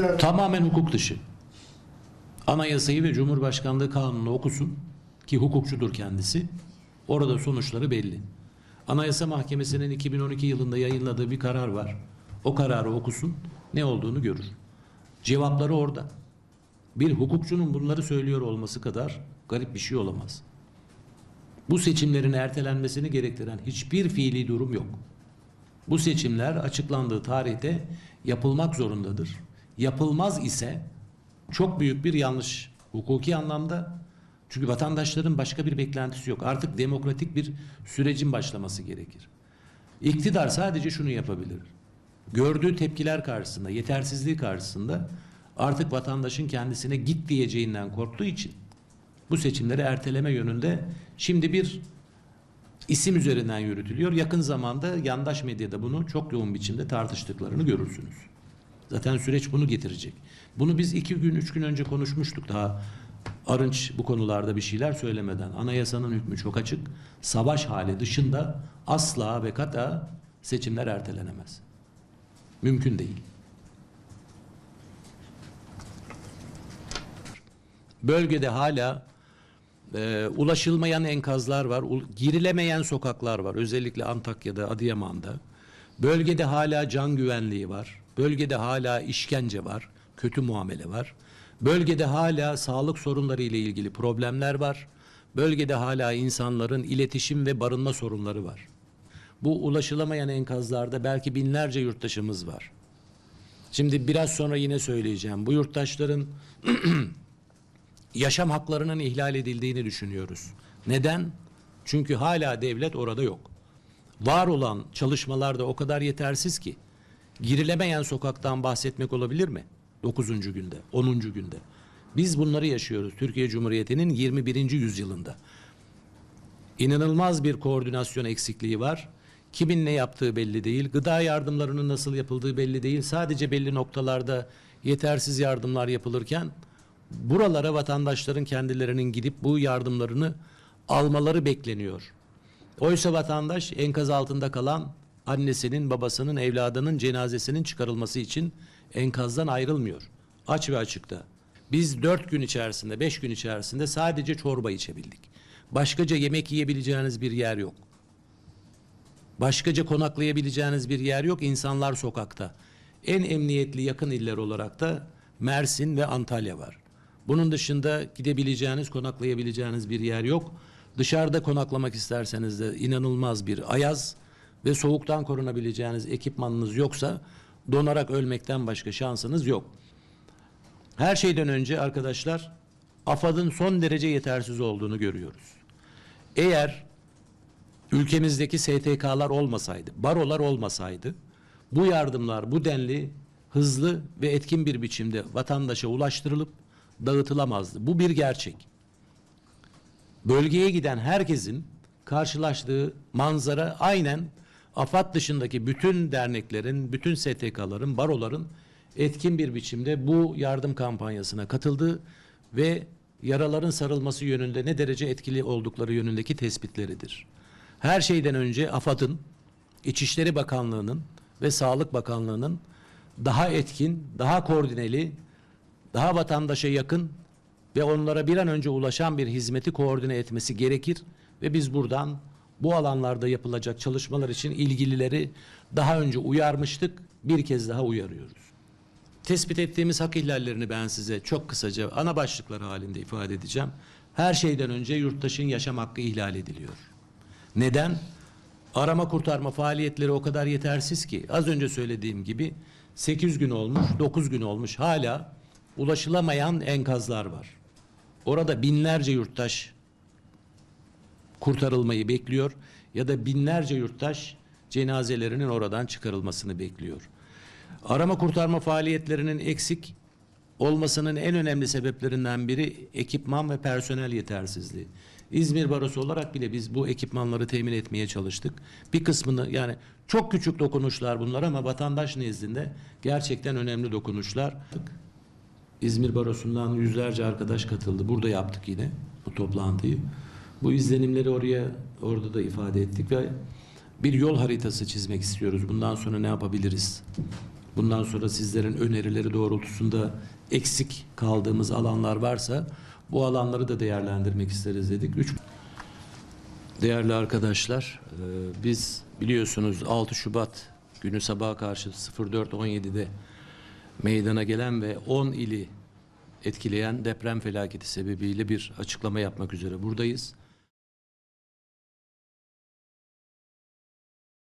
Tamamen hukuk dışı. Anayasayı ve Cumhurbaşkanlığı kanunu okusun ki hukukçudur kendisi. Orada sonuçları belli. Anayasa Mahkemesi'nin 2012 yılında yayınladığı bir karar var. O kararı okusun, ne olduğunu görür. Cevapları orada. Bir hukukçunun bunları söylüyor olması kadar garip bir şey olamaz. Bu seçimlerin ertelenmesini gerektiren hiçbir fiili durum yok. Bu seçimler açıklandığı tarihte yapılmak zorundadır. Yapılmaz ise çok büyük bir yanlış hukuki anlamda. Çünkü vatandaşların başka bir beklentisi yok. Artık demokratik bir sürecin başlaması gerekir. İktidar sadece şunu yapabilir. Gördüğü tepkiler karşısında, yetersizliği karşısında artık vatandaşın kendisine git diyeceğinden korktuğu için bu seçimleri erteleme yönünde şimdi bir isim üzerinden yürütülüyor. Yakın zamanda yandaş medyada bunu çok yoğun biçimde tartıştıklarını görürsünüz. Zaten süreç bunu getirecek. Bunu biz iki gün, üç gün önce konuşmuştuk daha. Arınç bu konularda bir şeyler söylemeden. Anayasanın hükmü çok açık. Savaş hali dışında asla ve kata seçimler ertelenemez. Mümkün değil. Bölgede hala e, ulaşılmayan enkazlar var, girilemeyen sokaklar var. Özellikle Antakya'da, Adıyaman'da. Bölgede hala can güvenliği var. Bölgede hala işkence var, kötü muamele var. Bölgede hala sağlık sorunları ile ilgili problemler var. Bölgede hala insanların iletişim ve barınma sorunları var. Bu ulaşılamayan enkazlarda belki binlerce yurttaşımız var. Şimdi biraz sonra yine söyleyeceğim. Bu yurttaşların yaşam haklarının ihlal edildiğini düşünüyoruz. Neden? Çünkü hala devlet orada yok. Var olan çalışmalar da o kadar yetersiz ki girilemeyen sokaktan bahsetmek olabilir mi? 9. günde, 10. günde. Biz bunları yaşıyoruz Türkiye Cumhuriyeti'nin 21. yüzyılında. İnanılmaz bir koordinasyon eksikliği var. Kimin ne yaptığı belli değil. Gıda yardımlarının nasıl yapıldığı belli değil. Sadece belli noktalarda yetersiz yardımlar yapılırken buralara vatandaşların kendilerinin gidip bu yardımlarını almaları bekleniyor. Oysa vatandaş enkaz altında kalan annesinin, babasının, evladının cenazesinin çıkarılması için enkazdan ayrılmıyor. Aç ve açıkta. Biz dört gün içerisinde, beş gün içerisinde sadece çorba içebildik. Başkaca yemek yiyebileceğiniz bir yer yok. Başkaca konaklayabileceğiniz bir yer yok. İnsanlar sokakta. En emniyetli yakın iller olarak da Mersin ve Antalya var. Bunun dışında gidebileceğiniz, konaklayabileceğiniz bir yer yok. Dışarıda konaklamak isterseniz de inanılmaz bir ayaz ve soğuktan korunabileceğiniz ekipmanınız yoksa donarak ölmekten başka şansınız yok. Her şeyden önce arkadaşlar AFAD'ın son derece yetersiz olduğunu görüyoruz. Eğer ülkemizdeki STK'lar olmasaydı, barolar olmasaydı bu yardımlar bu denli hızlı ve etkin bir biçimde vatandaşa ulaştırılıp dağıtılamazdı. Bu bir gerçek. Bölgeye giden herkesin karşılaştığı manzara aynen AFAD dışındaki bütün derneklerin, bütün STK'ların, baroların etkin bir biçimde bu yardım kampanyasına katıldığı ve yaraların sarılması yönünde ne derece etkili oldukları yönündeki tespitleridir. Her şeyden önce AFAD'ın, İçişleri Bakanlığı'nın ve Sağlık Bakanlığı'nın daha etkin, daha koordineli, daha vatandaşa yakın ve onlara bir an önce ulaşan bir hizmeti koordine etmesi gerekir ve biz buradan bu alanlarda yapılacak çalışmalar için ilgilileri daha önce uyarmıştık, bir kez daha uyarıyoruz. Tespit ettiğimiz hak ihlallerini ben size çok kısaca ana başlıklar halinde ifade edeceğim. Her şeyden önce yurttaşın yaşam hakkı ihlal ediliyor. Neden? Arama kurtarma faaliyetleri o kadar yetersiz ki az önce söylediğim gibi 8 gün olmuş, 9 gün olmuş hala ulaşılamayan enkazlar var. Orada binlerce yurttaş kurtarılmayı bekliyor ya da binlerce yurttaş cenazelerinin oradan çıkarılmasını bekliyor. Arama kurtarma faaliyetlerinin eksik olmasının en önemli sebeplerinden biri ekipman ve personel yetersizliği. İzmir Barosu olarak bile biz bu ekipmanları temin etmeye çalıştık. Bir kısmını yani çok küçük dokunuşlar bunlar ama vatandaş nezdinde gerçekten önemli dokunuşlar. İzmir Barosu'ndan yüzlerce arkadaş katıldı. Burada yaptık yine bu toplantıyı. Bu izlenimleri oraya orada da ifade ettik ve bir yol haritası çizmek istiyoruz. Bundan sonra ne yapabiliriz? Bundan sonra sizlerin önerileri doğrultusunda eksik kaldığımız alanlar varsa bu alanları da değerlendirmek isteriz dedik. Üç Değerli arkadaşlar, e, biz biliyorsunuz 6 Şubat günü sabaha karşı 04.17'de meydana gelen ve 10 ili etkileyen deprem felaketi sebebiyle bir açıklama yapmak üzere buradayız.